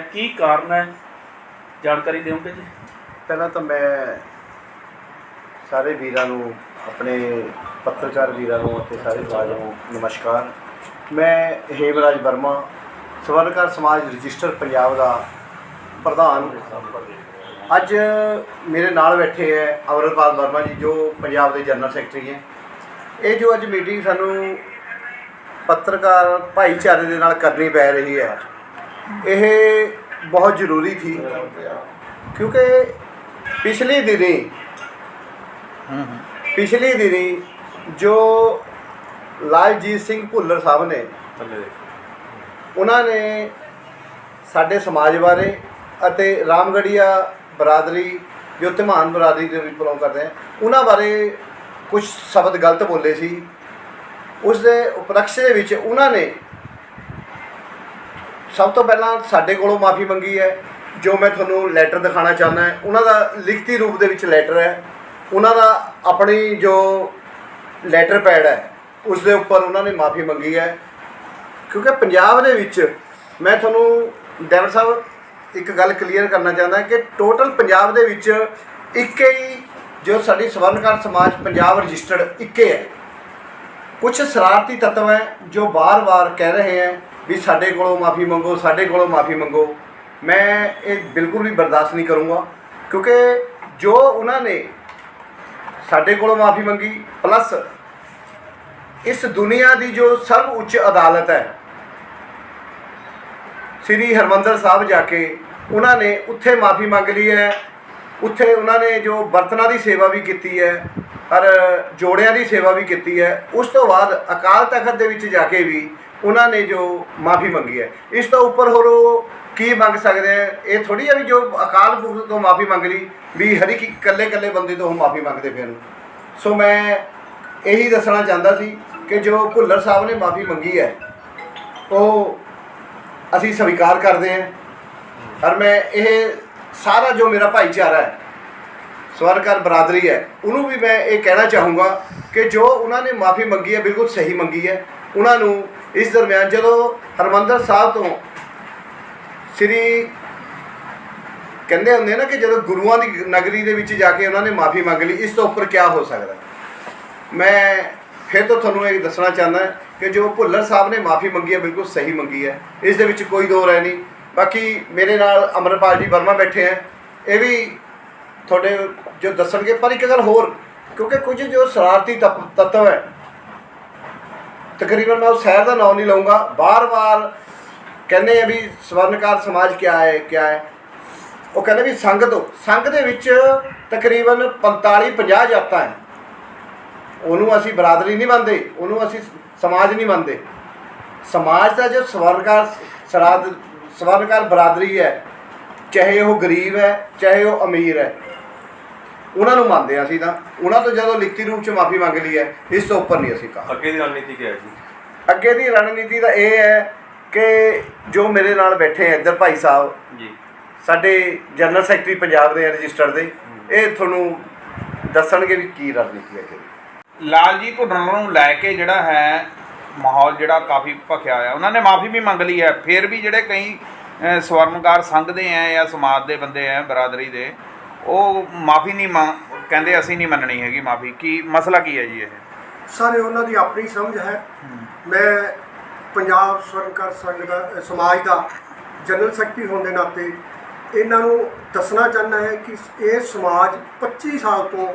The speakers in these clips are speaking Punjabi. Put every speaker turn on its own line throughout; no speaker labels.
ਕੀ ਕਾਰਨ ਹੈ ਜਾਣਕਾਰੀ ਦਿਓਗੇ ਜੀ।
ਪਹਿਲਾਂ ਤਾਂ ਮੈਂ ਸਾਰੇ ਵੀਰਾਂ ਨੂੰ, ਆਪਣੇ ਪੱਤਰਕਾਰ ਵੀਰਾਂ ਨੂੰ ਅਤੇ ਸਾਰੇ ਬਾਜਾਂ ਨੂੰ ਨਮਸਕਾਰ। ਮੈਂ ਹੇਮਰਾਜ ਵਰਮਾ, ਸਵਰਨਕਾਰ ਸਮਾਜ ਰਜਿਸਟਰ ਪੰਜਾਬ ਦਾ ਪ੍ਰਧਾਨ। ਅੱਜ ਮੇਰੇ ਨਾਲ ਬੈਠੇ ਹੈ ਅਮਰਪਾਲ ਵਰਮਾ ਜੀ, ਜੋ ਪੰਜਾਬ ਦੇ ਜਨਰਲ ਸੈਕਟਰੀ ਹੈ। ਇਹ ਜੋ ਅੱਜ ਮੀਟਿੰਗ ਸਾਨੂੰ ਪੱਤਰਕਾਰ ਭਾਈਚਾਰੇ ਦੇ ਨਾਲ ਕਰਨੀ ਪੈ ਰਹੀ ਹੈ ਇਹ ਬਹੁਤ ਜ਼ਰੂਰੀ ਸੀ। ਕਿਉਂਕਿ ਪਿਛਲੇ ਦਿਨੀ ਪਿਛਲੇ ਦਿਨੀ ਜੋ ਲਾਲਜੀਤ ਸਿੰਘ ਭੁੱਲਰ ਸਾਹਿਬ ਨੇ ਉਹਨਾਂ ਨੇ ਸਾਡੇ ਸਮਾਜ ਬਾਰੇ ਅਤੇ ਰਾਮਗੜੀਆ ਬਰਾਦਰੀ ਜੋ ਧਮਾਨ ਬਰਾਦਰੀ ਦੇ ਵਿੱਚ ਬਿਲੋਂਗ ਕਰਦੇ ਆ ਉਹਨਾਂ ਬਾਰੇ ਕੁਝ ਸ਼ਬਦ ਗਲਤ ਬੋਲੇ ਸੀ। ਉਸ ਦੇ ਉਪਲਕਸ਼ ਦੇ ਵਿੱਚ ਉਹਨਾਂ ਨੇ ਸਭ ਤੋਂ ਪਹਿਲਾਂ ਸਾਡੇ ਕੋਲੋਂ ਮਾਫੀ ਮੰਗੀ ਹੈ, ਜੋ ਮੈਂ ਤੁਹਾਨੂੰ ਲੈਟਰ ਦਿਖਾਣਾ ਚਾਹੁੰਦਾ ਹਾਂ। ਉਹਨਾਂ ਦਾ ਲਿਖਤੀ ਰੂਪ ਦੇ ਵਿੱਚ ਲੈਟਰ ਹੈ। ਉਹਨਾਂ ਦਾ ਆਪਣੀ ਜੋ ਲੈਟਰ ਪੈਡ ਹੈ, ਉਸ ਦੇ ਉੱਪਰ ਉਹਨਾਂ ਨੇ ਮਾਫੀ ਮੰਗੀ ਹੈ। ਕਿਉਂਕਿ ਪੰਜਾਬ ਦੇ ਵਿੱਚ ਮੈਂ ਤੁਹਾਨੂੰ ਡੈਵਰ ਸਾਹਿਬ ਇੱਕ ਗੱਲ ਕਲੀਅਰ ਕਰਨਾ ਚਾਹੁੰਦਾ ਕਿ ਟੋਟਲ ਪੰਜਾਬ ਦੇ ਵਿੱਚ ਇੱਕ ਹੀ ਜੋ ਸਾਡੀ ਸਵਰਨਕਾਰ ਸਮਾਜ ਪੰਜਾਬ ਰਜਿਸਟਰਡ ਇੱਕੇ ਹੈ। ਕੁਝ ਸ਼ਰਾਰਤੀ ਤੱਤਵ ਹੈ ਜੋ ਬਾਰ-ਬਾਰ ਕਹਿ ਰਹੇ ਹੈ ਵੀ ਸਾਡੇ ਕੋਲੋਂ ਮਾਫੀ ਮੰਗੋ, ਸਾਡੇ ਕੋਲੋਂ ਮਾਫੀ ਮੰਗੋ। ਮੈਂ ਇਹ ਬਿਲਕੁਲ ਵੀ ਬਰਦਾਸ਼ਤ ਨਹੀਂ ਕਰੂੰਗਾ, ਕਿਉਂਕਿ ਜੋ ਉਹਨਾਂ ਨੇ ਸਾਡੇ ਕੋਲੋਂ ਮਾਫੀ ਮੰਗੀ ਪਲੱਸ ਇਸ ਦੁਨੀਆ ਦੀ ਜੋ ਸਰਵ ਉੱਚ ਅਦਾਲਤ ਹੈ, ਸ੍ਰੀ ਹਰਮੰਦਰ ਸਾਹਿਬ ਜਾ ਕੇ ਉਹਨਾਂ ਨੇ ਉੱਥੇ ਮਾਫੀ ਮੰਗ ਲਈ ਹੈ। ਉੱਥੇ ਉਹਨਾਂ ਨੇ ਜੋ ਬਰਤਨਾਂ ਦੀ ਸੇਵਾ ਵੀ ਕੀਤੀ ਹੈ, ਔਰ ਜੋੜਿਆਂ ਦੀ ਸੇਵਾ ਵੀ ਕੀਤੀ ਹੈ। ਉਸ ਤੋਂ ਬਾਅਦ ਅਕਾਲ ਤਖਤ ਦੇ ਵਿੱਚ ਜਾ ਕੇ ਵੀ ਉਹਨਾਂ ਨੇ ਜੋ ਮਾਫੀ ਮੰਗੀ ਹੈ। ਇਸ ਤੋਂ ਉੱਪਰ ਹੋਰ ਉਹ ਕੀ ਮੰਗ ਸਕਦੇ ਆ ਇਹ ਥੋੜੀ ਹੈ ਵੀ ਜੋ ਅਕਾਲ ਪੁਰਖ ਤੋਂ ਮਾਫੀ ਮੰਗ ਲਈ, ਵੀ ਹਰ ਇੱਕ ਇਕੱਲੇ ਇਕੱਲੇ ਬੰਦੇ ਤੋਂ ਉਹ ਮਾਫੀ ਮੰਗਦੇ ਫਿਰਨ ਸੋ ਮੈਂ ਇਹੀ ਦੱਸਣਾ ਚਾਹੁੰਦਾ ਸੀ ਕਿ ਜੋ ਭੁੱਲਰ ਸਾਹਿਬ ਨੇ ਮਾਫੀ ਮੰਗੀ ਹੈ, ਉਹ ਅਸੀਂ ਸਵੀਕਾਰ ਕਰਦੇ ਹਾਂ। ਔਰ ਮੈਂ ਇਹ ਸਾਰਾ ਜੋ ਮੇਰਾ ਭਾਈਚਾਰਾ ਹੈ ਸਵਰਕਾਰ ਬਰਾਦਰੀ ਹੈ, ਉਹਨੂੰ ਵੀ ਮੈਂ ਇਹ ਕਹਿਣਾ ਚਾਹੂੰਗਾ ਕਿ ਜੋ ਉਹਨਾਂ ਨੇ ਮਾਫੀ ਮੰਗੀ ਹੈ, ਬਿਲਕੁਲ ਸਹੀ ਮੰਗੀ ਹੈ। ਉਹਨਾਂ ਨੂੰ ਇਸ ਦਰਮਿਆਨ ਜਦੋਂ ਹਰਮੰਦਰ ਸਾਹਿਬ ਤੋਂ ਸ੍ਰੀ ਕਹਿੰਦੇ ਹੁੰਦੇ ਨਾ ਕਿ ਜਦੋਂ ਗੁਰੂਆਂ ਦੀ ਨਗਰੀ ਦੇ ਵਿੱਚ ਜਾ ਕੇ ਉਹਨਾਂ ਨੇ ਮਾਫੀ ਮੰਗ ਲਈ, ਇਸ ਤੋਂ ਉੱਪਰ ਕੀ ਹੋ ਸਕਦਾ? ਮੈਂ ਫਿਰ ਤੋਂ ਤੁਹਾਨੂੰ ਇਹ ਦੱਸਣਾ ਚਾਹੁੰਦਾ ਕਿ ਜੋ ਭੁੱਲਰ ਸਾਹਿਬ ਨੇ ਮਾਫੀ ਮੰਗੀ ਹੈ, ਬਿਲਕੁਲ ਸਹੀ ਮੰਗੀ ਹੈ। ਇਸ ਦੇ ਵਿੱਚ ਕੋਈ ਦੋ ਰਾਏ ਨਹੀਂ। ਬਾਕੀ ਮੇਰੇ ਨਾਲ ਅਮਰਪਾਲ ਜੀ ਵਰਮਾ ਬੈਠੇ ਹੈ। ਇਹ ਵੀ ਤੁਹਾਡੇ ਜੋ ਦੱਸਣਗੇ, ਪਰ ਇੱਕ ਗੱਲ ਹੋਰ, ਕਿਉਂਕਿ ਕੁਝ ਜੋ ਸ਼ਰਾਰਤੀ ਤੱਪ- ਤੱਤਵ ਹੈ ਤਕਰੀਬਨ ਮੈਂ ਉਸ ਸ਼ਹਿਰ ਦਾ ਨਾਮ ਨਹੀਂ ਲਵਾਂਗਾ ਬਾਰ-ਬਾਰ ਕਹਿੰਦੇ ਆ ਵੀ ਸਵਰਨਕਾਰ ਸਮਾਜ ਕਿਆ ਹੈ ਕਿਆ ਹੈ। ਉਹ ਕਹਿੰਦੇ ਵੀ ਸੰਘ ਤੋਂ ਸੰਘ ਦੇ ਵਿੱਚ ਤਕਰੀਬਨ 45 50 ਜਾਤਾਂ ਹੈ। ਉਹਨੂੰ ਅਸੀਂ ਬਰਾਦਰੀ ਨਹੀਂ ਮੰਨਦੇ, ਉਹਨੂੰ ਅਸੀਂ ਸਮਾਜ ਨਹੀਂ ਮੰਨਦੇ। ਸਮਾਜ ਦਾ ਜੋ ਸਵਰਨਕਾਰ, ਸਰਾਦ, ਸਵਰਨਕਾਰ ਬਰਾਦਰੀ ਹੈ, ਚਾਹੇ ਉਹ ਗਰੀਬ ਹੈ, ਚਾਹੇ ਉਹ ਅਮੀਰ ਹੈ ਉਹਨਾਂ ਨੂੰ ਮੰਨਦੇ ਹਾਂ ਅਸੀਂ ਤਾਂ। ਉਹਨਾਂ ਤੋਂ ਜਦੋਂ ਲਿਖਤੀ ਰੂਪ ਚ ਮਾਫੀ ਮੰਗ ਲਈ ਹੈ ਇਸ ਤੋਂ ਉੱਪਰ ਨਹੀਂ ਅਸੀਂ ਕਹਾ
ਅੱਗੇ ਦੀ ਰਣਨੀਤੀ ਕੀ ਹੈ ਜੀ?
ਅੱਗੇ ਦੀ ਰਣਨੀਤੀ ਤਾਂ ਇਹ ਹੈ ਕਿ ਜੋ ਮੇਰੇ ਨਾਲ ਬੈਠੇ ਹੈ ਇੱਧਰ ਭਾਈ ਸਾਹਿਬ
ਜੀ।
ਸਾਡੇ ਜਨਰਲ ਸੈਕਟਰੀ ਪੰਜਾਬ ਦੇ ਰਜਿਸਟਰ ਦੇ ਇਹ ਤੁਹਾਨੂੰ ਦੱਸਣਗੇ ਵੀ ਕੀ ਰਣਨੀਤੀ ਹੈ ਅੱਗੇ
ਲਾਲਜੀ ਭੁੱਲਰ ਨੂੰ ਲੈ ਕੇ ਜਿਹੜਾ ਹੈ ਮਾਹੌਲ ਜਿਹੜਾ ਕਾਫੀ ਭਖਿਆ ਹੋਇਆ ਉਹਨਾਂ ਨੇ ਮਾਫੀ ਵੀ ਮੰਗ ਲਈ ਹੈ। ਫਿਰ ਵੀ ਜਿਹੜੇ ਕਈ ਸਵਰਨਕਾਰ ਸੰਘ ਦੇ ਹੈ ਜਾਂ ਸਮਾਜ ਦੇ ਬੰਦੇ ਹੈ ਬਰਾਦਰੀ ਦੇ ਉਹ ਮਾਫੀ ਨਹੀਂ ਮੰਗ ਕਹਿੰਦੇ ਅਸੀਂ ਨਹੀਂ ਮੰਨਣੀ ਹੈਗੀ ਮਾਫੀ ਕੀ ਮਸਲਾ ਕੀ ਹੈ ਜੀ ਇਹ?
ਸਾਰੇ ਉਹਨਾਂ ਦੀ ਆਪਣੀ ਸਮਝ ਹੈ। ਮੈਂ ਪੰਜਾਬ ਸਵਰਨਕਾਰ ਸੰਘ ਦਾ ਅ, ਸਮਾਜ ਦਾ ਜਨਰਲ ਸੈਕਟਰੀ ਹੋਣ ਦੇ ਨਾਤੇ ਇਹਨਾਂ ਨੂੰ ਦੱਸਣਾ ਚਾਹੁੰਦਾ ਹੈ ਕਿ ਇਹ ਸਮਾਜ 25 ਸਾਲ ਤੋਂ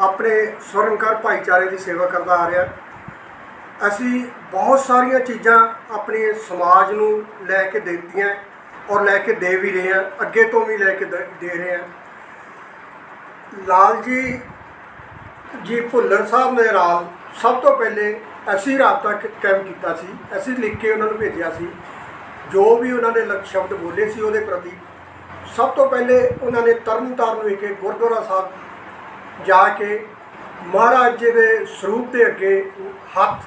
ਆਪਣੇ ਸਵਰਨਕਾਰ ਭਾਈਚਾਰੇ ਦੀ ਸੇਵਾ ਕਰਦਾ ਆ ਰਿਹਾ। ਅਸੀਂ ਬਹੁਤ ਸਾਰੀਆਂ ਚੀਜ਼ਾਂ ਆਪਣੇ ਸਮਾਜ ਨੂੰ ਲੈ ਕੇ ਦੇ ਦਿੱਤੀਆਂ ਔਰ ਲੈ ਕੇ ਦੇ ਵੀ ਰਹੇ ਹਾਂ ਅੱਗੇ ਤੋਂ ਵੀ ਲੈ ਕੇ ਦੇ ਦੇ ਰਹੇ ਹਾਂ। ਲਾਲ ਜੀ ਜੀ ਭੁੱਲਰ ਸਾਹਿਬ ਦੇ ਨਾਲ ਸਭ ਤੋਂ ਪਹਿਲੇ ਅਸੀਂ ਰਾਬਤਾ ਕ- ਕਾਇਮ ਕੀਤਾ ਸੀ। ਅਸੀਂ ਲਿਖ ਕੇ ਉਹਨਾਂ ਨੂੰ ਭੇਜਿਆ ਸੀ। ਜੋ ਵੀ ਉਹਨਾਂ ਨੇ ਸ਼ਬਦ ਬੋਲੇ ਸੀ ਉਹਦੇ ਪ੍ਰਤੀ ਸਭ ਤੋਂ ਪਹਿਲੇ ਉਹਨਾਂ ਨੇ ਤਰਨਤਾਰਨ ਵਿਖੇ ਗੁਰਦੁਆਰਾ ਸਾਹਿਬ ਜਾ ਕੇ ਮਹਾਰਾਜ ਜੀ ਦੇ ਸਰੂਪ ਦੇ ਅੱਗੇ ਹੱਥ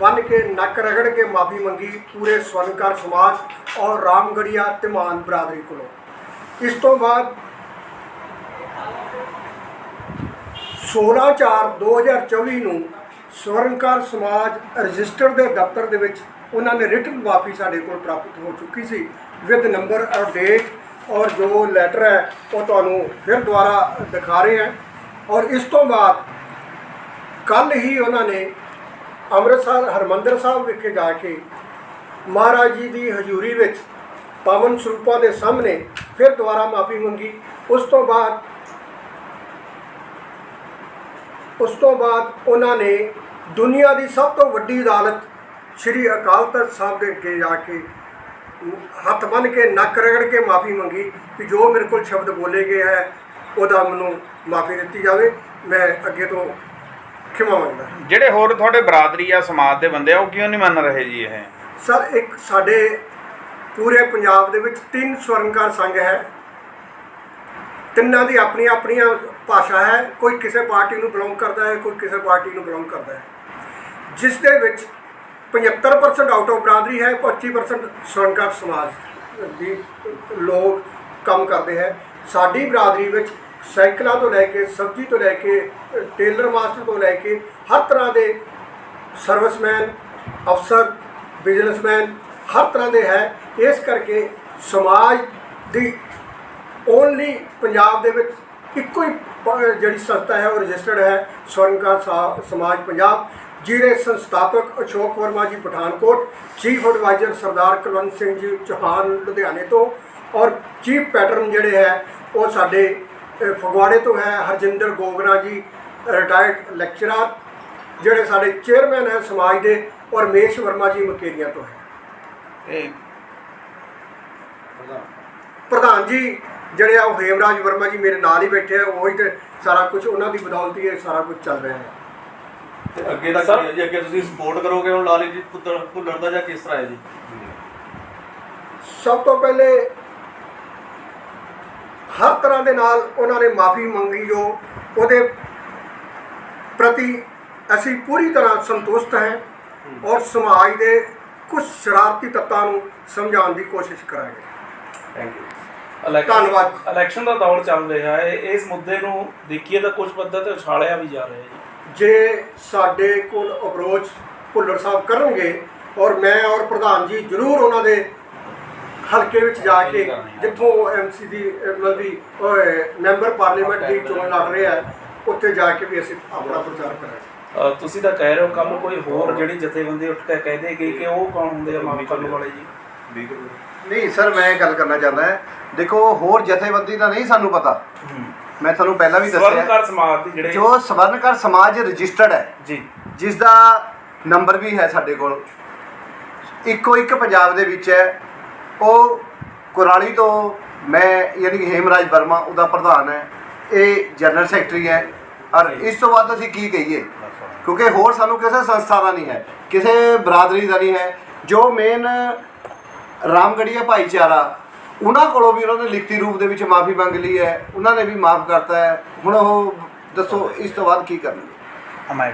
ਬੰਨ ਕੇ, ਨੱਕ ਰਗੜ ਕੇ ਮਾਫੀ ਮੰਗੀ। ਪੂਰੇ ਸਵਰਨਕਾਰ ਸਮਾਜ ਔਰ ਰਾਮਗੜੀਆ ਧਮਾਨ ਬਰਾਦਰੀ ਕੋਲੋਂ। ਇਸ ਤੋਂ ਬਾਅਦ 16/4/2024 ਨੂੰ ਸਵਰਨਕਾਰ ਸਮਾਜ ਰਜਿਸਟਰ ਦੇ ਦਫ਼ਤਰ ਦੇ ਵਿੱਚ ਉਹਨਾਂ ਨੇ ਰਿਟਨ ਮਾਫੀ ਸਾਡੇ ਕੋਲ ਪ੍ਰਾਪਤ ਹੋ ਚੁੱਕੀ ਸੀ। ਵਿਦ ਨੰਬਰ ਔਰ ਡੇਟ ਔਰ ਜੋ ਲੈਟਰ ਹੈ, ਉਹ ਤੁਹਾਨੂੰ ਫਿਰ ਦੁਬਾਰਾ ਦਿਖਾ ਰਹੇ ਹਾਂ। ਔਰ ਇਸ ਤੋਂ ਬਾਅਦ ਕੱਲ ਹੀ ਉਹਨਾਂ ਨੇ ਅੰਮ੍ਰਿਤਸਰ ਹਰਮੰਦਰ ਸਾਹਿਬ ਵਿਖੇ ਜਾ ਕੇ ਮਹਾਰਾਜ ਜੀ ਦੀ ਹਜ਼ੂਰੀ ਵਿੱਚ ਪਾਵਨ ਸਰੂਪਾਂ ਦੇ ਸਾਹਮਣੇ ਫਿਰ ਦੁਬਾਰਾ ਮਾਫੀ ਮੰਗੀ। ਉਸ ਤੋਂ ਬਾਅਦ ਉਸ ਤੋਂ ਬਾਅਦ ਉਹਨਾਂ ਨੇ ਦੁਨੀਆ ਦੀ ਸਭ ਤੋਂ ਵੱਡੀ ਅਦਾਲਤ ਸ੍ਰੀ ਅਕਾਲ ਤਖਤ ਸਾਹਿਬ ਦੇ ਅੱਗੇ ਜਾ ਕੇ ਹੱਥ ਬੰਨ੍ਹ ਕੇ ਨੱਕ ਰਗੜ ਕੇ ਮਾਫੀ ਮੰਗੀ ਕਿ ਜੋ ਮੇਰੇ ਕੋਲ ਸ਼ਬਦ ਬੋਲੇ ਗਏ ਹੈ ਉਹਦਾ ਮੈਨੂੰ ਮਾਫੀ ਦਿੱਤੀ ਜਾਵੇ। ਮੈਂ ਅੱਗੇ ਤੋਂ ਖਿਮਾ ਮੰਗਦਾ
ਜਿਹੜੇ ਹੋਰ ਤੁਹਾਡੇ ਬਰਾਦਰੀ ਆ ਸਮਾਜ ਦੇ ਬੰਦੇ ਆ ਉਹ ਕਿਉਂ ਨਹੀਂ ਮੰਨ ਰਹੇ ਜੀ ਇਹ?
ਸਰ ਇੱਕ ਸਾਡੇ ਪੂਰੇ ਪੰਜਾਬ ਦੇ ਵਿੱਚ ਤਿੰਨ ਸਵਰਨਕਾਰ ਸੰਘ ਹੈ। ਤਿੰਨਾਂ ਦੀ ਆਪਣੀ ਆਪਣੀਆਂ ਭਾਸ਼ਾ ਹੈ, ਕੋਈ ਕਿਸੇ ਪਾਰਟੀ ਨੂੰ ਬਿਲੋਂਗ ਕਰਦਾ ਹੈ, ਕੋਈ ਕਿਸੇ ਪਾਰਟੀ ਨੂੰ ਬਿਲੋਂਗ ਕਰਦਾ ਹੈ। ਜਿਸ ਦੇ ਵਿੱਚ 75% ਆਊਟ ਆਫ ਬਰਾਦਰੀ ਹੈ 25% ਸਵਰਨਕਾਰ ਸਮਾਜ ਦੀ ਲੋਕ ਕੰਮ ਕਰਦੇ ਹੈ। ਸਾਡੀ ਬਰਾਦਰੀ ਵਿੱਚ ਸਾਈਕਲਾਂ ਤੋਂ ਲੈ ਕੇ, ਸਬਜ਼ੀ ਤੋਂ ਲੈ ਕੇ, ਟੇਲਰ ਮਾਸਟਰ ਤੋਂ ਲੈ ਕੇ, ਹਰ ਤਰ੍ਹਾਂ ਦੇ ਸਰਵਿਸਮੈਨ, ਅਫਸਰ, ਬਿਜ਼ਨਸਮੈਨ, ਹਰ ਤਰ੍ਹਾਂ ਦੇ ਹੈ। ਇਸ ਕਰਕੇ ਸਮਾਜ ਦੀ ਓਨਲੀ ਪੰਜਾਬ ਦੇ ਵਿੱਚ ਇੱਕੋ ਹੀ ਜਿਹੜੀ ਸੰਸਥਾ ਹੈ, ਉਹ ਰਜਿਸਟਰਡ ਹੈ, ਸਵਰਨਕਾਰ ਸਾ- ਸਮਾਜ ਪੰਜਾਬ, ਜਿਹਦੇ ਸੰਸਥਾਪਕ ਅਸ਼ੋਕ ਵਰਮਾ ਜੀ ਪਠਾਨਕੋਟ ਚੀਫ ਐਡਵਾਈਜ਼ਰ ਸਰਦਾਰ ਕੁਲਵੰਤ ਸਿੰਘ ਜੀ ਚੌਹਾਨ ਲੁਧਿਆਣੇ ਤੋਂ, ਔਰ ਚੀਫ ਪੈਟਰਨ ਜਿਹੜੇ ਹੈ, ਉਹ ਸਾਡੇ ਫਗਵਾੜੇ ਤੋਂ ਹੈ, ਹਰਜਿੰਦਰ ਗੋਗਰਾ ਜੀ ਰਿਟਾਇਰਡ ਲੈਕਚਰਰ ਜਿਹੜੇ ਸਾਡੇ ਚੇਅਰਮੈਨ ਹੈ ਸਮਾਜ ਦੇ, ਔਰ ਮੇਸ਼ ਵਰਮਾ ਜੀ ਮਕੇਰੀਆਂ ਤੋਂ ਹੈ।
ਇਹ
ਪ੍ਰਧਾਨ ਜੀ ਜਿਹੜੇ ਆ ਉਹ ਹੇਮਰਾਜ ਵਰਮਾ ਜੀ ਮੇਰੇ ਨਾਲ ਹੀ ਬੈਠੇ ਆ ਉਹੀ ਤੇ ਸਾਰਾ ਕੁਝ ਉਹਨਾਂ ਦੀ ਬਦੌਲਤ ਹੀ ਇਹ ਸਾਰਾ ਕੁਝ ਚੱਲ ਰਿਹਾ ਹੈ।
ਤੇ ਅੱਗੇ ਦਾ ਕੀ ਹੈ ਜੀ? ਅੱਗੇ ਤੁਸੀਂ ਸਪੋਰਟ ਕਰੋਗੇ ਹੁਣ ਲਾਲੀ ਜੀ ਪੁੱਤਰ ਭੁੱਲਣ ਦਾ ਜਾਂ ਕਿਸ ਤਰ੍ਹਾਂ ਹੈ ਜੀ?
ਸਭ ਤੋਂ ਪਹਿਲੇ ਹਰ ਤਰ੍ਹਾਂ ਦੇ ਨਾਲ ਉਹਨਾਂ ਨੇ ਮਾਫੀ ਮੰਗੀ ਜੋ ਉਹਦੇ ਪ੍ਰਤੀ ਅਸੀਂ ਪੂਰੀ ਤਰ੍ਹਾਂ ਸੰਤੁਸ਼ਟ ਹਾਂ ਔਰ ਸਮਾਜ ਦੇ ਕੁਝ ਸ਼ਰਾਰਤੀ ਤੱਤਾਂ ਨੂੰ ਸਮਝਾਉਣ ਦੀ ਕੋਸ਼ਿਸ਼ ਕਰਾਂਗੇ।
ਥੈਂਕ ਯੂ
ਧੰਨਵਾਦ।
ਇਲੈਕਸ਼ਨ ਦਾ ਦੌਰ ਚੱਲ ਰਿਹਾ ਹੈ। ਇਸ ਮੁੱਦੇ ਨੂੰ ਦੇਖੀਏ ਤਾਂ ਕੁਝ ਪੱਧਰ ਤੇ ਉਛਾਲਿਆ ਵੀ ਜਾ ਰਿਹਾ ਹੈ। ਜੀ
ਜੇ ਸਾਡੇ ਕੋਲ ਅਪਰੋਚ ਭੁੱਲਰ ਸਾਹਿਬ ਕਰਨਗੇ ਔਰ ਮੈਂ ਔਰ ਪ੍ਰਧਾਨ ਜੀ ਜ਼ਰੂਰ ਉਹਨਾਂ ਦੇ ਹਲਕੇ ਵਿੱਚ ਜਾ ਕੇ ਜਿੱਥੋਂ ਐਮਸੀ ਦੀ ਅਹ, ਮਤਲਬ ਵੀ ਮੈਂਬਰ ਪਾਰਲੀਮੈਂਟ ਦੀ ਚੋਣ ਲੜ ਰਿਹਾ ਹੈ ਉੱਥੇ ਜਾ ਕੇ ਵੀ ਅਸੀਂ ਆਪਣਾ ਪ੍ਰਚਾਰ ਕਰਾਂਗੇ।
ਅ, ਤੁਸੀਂ ਤਾਂ ਕਹਿ ਰਹੇ ਹੋ ਕੱਲ ਕੋਈ ਹੋਰ ਜਿਹੜੀ ਜਥੇਬੰਦੀ ਉੱਠ ਕੇ ਕਹਦੇ ਗਈ ਕਿ ਉਹ ਕੌਣ ਹੁੰਦੇ ਆ ਮਾਫੀ ਕਰਨ ਵਾਲੇ ਜੀ?
ਨਹੀਂ ਸਰ ਮੈਂ ਗੱਲ ਕਰਨਾ ਚਾਹੁੰਦਾ ਹਾਂ। ਦੇਖੋ ਹੋਰ ਜਥੇਬੰਦੀ ਦਾ ਨਹੀਂ ਸਾਨੂੰ ਪਤਾ। ਮੈਂ ਤੁਹਾਨੂੰ ਪਹਿਲਾਂ ਵੀ ਦੱਸਿਆ।
ਸਵਰਨਕਾਰ ਸਮਾਜ ਦੇ ਜਿਹੜੇ
ਜੋ ਸਵਰਨਕਾਰ ਸਮਾਜ ਰਜਿਸਟਰਡ ਹੈ
ਜੀ।
ਜਿਸ ਦਾ ਨੰਬਰ ਵੀ ਹੈ ਸਾਡੇ ਕੋਲ ਇੱਕੋ ਇੱਕ ਪੰਜਾਬ ਦੇ ਵਿੱਚ ਹੈ। ਉਹ ਕੁਰਾਲੀ ਤੋਂ ਮੈਂ ਯਾਨੀ ਕਿ ਹੇਮਰਾਜ ਵਰਮਾ ਉਹਦਾ ਪ੍ਰਧਾਨ ਹੈ। ਇਹ ਜਨਰਲ ਸੈਕਟਰੀ ਹੈ। ਔਰ ਇਸ ਤੋਂ ਬਾਅਦ ਅਸੀਂ ਕੀ ਕਹੀਏ? ਕਿਉਂਕਿ ਹੋਰ ਸਾਨੂੰ ਕਿਸੇ ਸੰਸਥਾ ਦਾ ਨਹੀਂ ਹੈ ਕਿਸੇ ਬਰਾਦਰੀ ਦਾ ਨਹੀਂ ਹੈ। ਜੋ ਮੇਨ ਰਾਮਗੜੀਆ ਭਾਈਚਾਰਾ, ਉਹਨਾਂ ਕੋਲੋਂ ਵੀ ਉਹਨਾਂ ਨੇ ਲਿਖਤੀ ਰੂਪ ਦੇ ਵਿੱਚ ਮਾਫੀ ਮੰਗ ਲਈ ਹੈ, ਉਹਨਾਂ ਨੇ ਵੀ ਮਾਫ ਕਰਤਾ ਹੈ। ਹੁਣ ਉਹ ਦੱਸੋ, ਇਸ ਤੋਂ ਬਾਅਦ ਕੀ ਕਰਨਗੇ?
ਅਮਾਇਰ